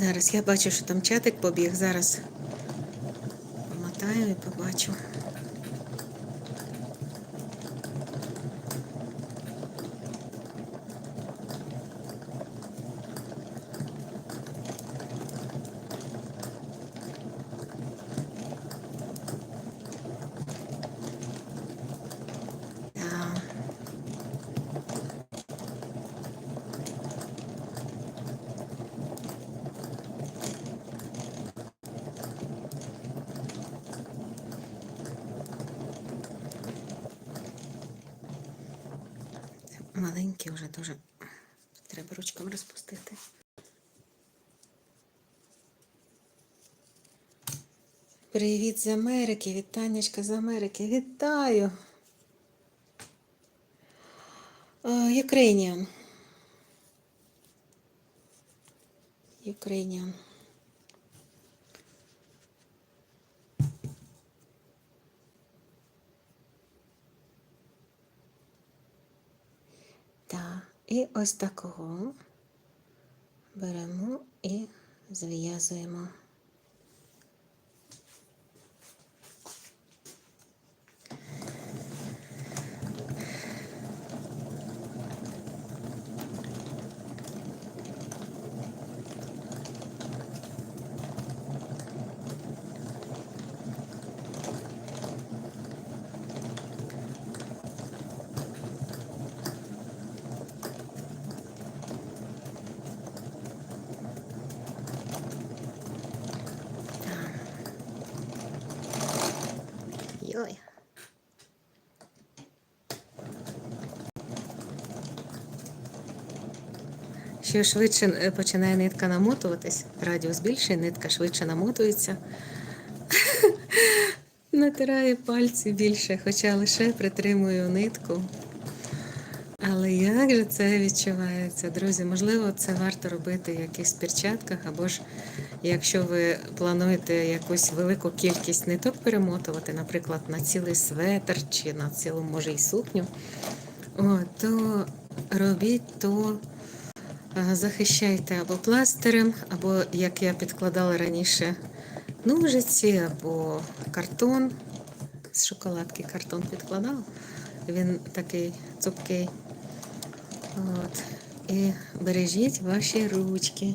Зараз я бачу, що там чатик побіг. Зараз помотаю і побачу. Маленькі вже дуже. Треба ручком розпустити. Привіт з Америки, вітаннячка з Америки. Вітаю. Ukrainian. Ukrainian. Так, і ось такого беремо і зв'язуємо. Йой. Що швидше е, починає нитка намотуватись, радіус більший, нитка швидше намотується. натирає пальці більше, хоча лише притримую нитку. Але як же це відчувається, друзі? Можливо, це варто робити в якихось перчатках, або ж якщо ви плануєте якусь велику кількість ниток перемотувати, наприклад, на цілий светр чи на цілу, може, і сукню, то робіть то е, захищайте або пластирем, або, як я підкладала раніше, ножиці, або картон. З шоколадки картон підкладала. Він такий цупкий. От. І бережіть ваші ручки.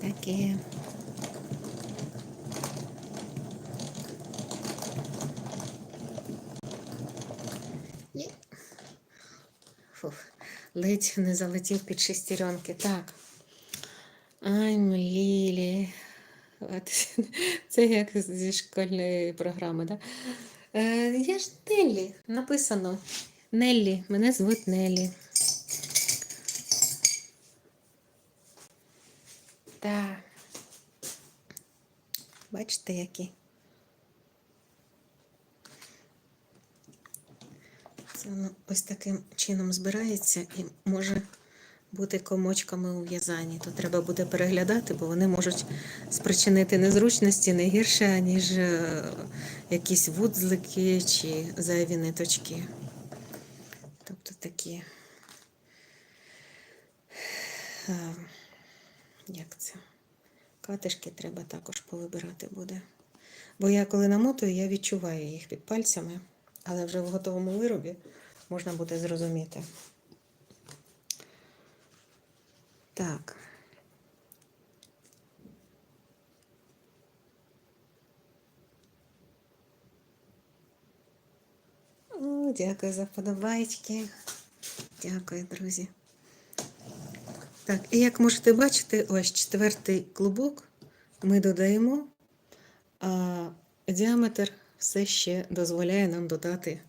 Таке. Фух, ледь не залетів під шестеренки. Так. Це як зі школьної програми? Да? Е, я ж Неллі, написано. Неллі, мене звуть Неллі. Так. Бачите, які? Це воно ось таким чином збирається і може бути комочками у в'язанні. То треба буде переглядати, бо вони можуть спричинити незручності не гірше, ніж е, якісь вудзлики чи зайві ниточки. Тобто такі, е, як це? Катишки треба також повибирати буде. Бо я коли намотую, я відчуваю їх під пальцями, але вже в готовому виробі можна буде зрозуміти. Так. Дякую за подобайки. Дякую, друзі. Так, і як можете бачити, ось четвертий клубок ми додаємо, а діаметр все ще дозволяє нам додати,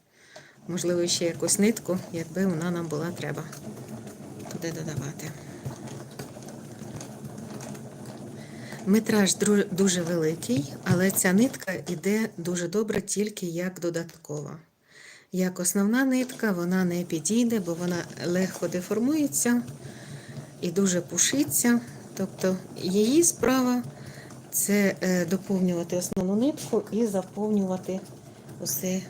можливо, ще якусь нитку, якби вона нам була треба туди додавати. Метраж дуже великий, але ця нитка йде дуже добре тільки як додаткова. Як основна нитка, вона не підійде, бо вона легко деформується і дуже пушиться. Тобто її справа це е, доповнювати основну нитку і заповнювати усе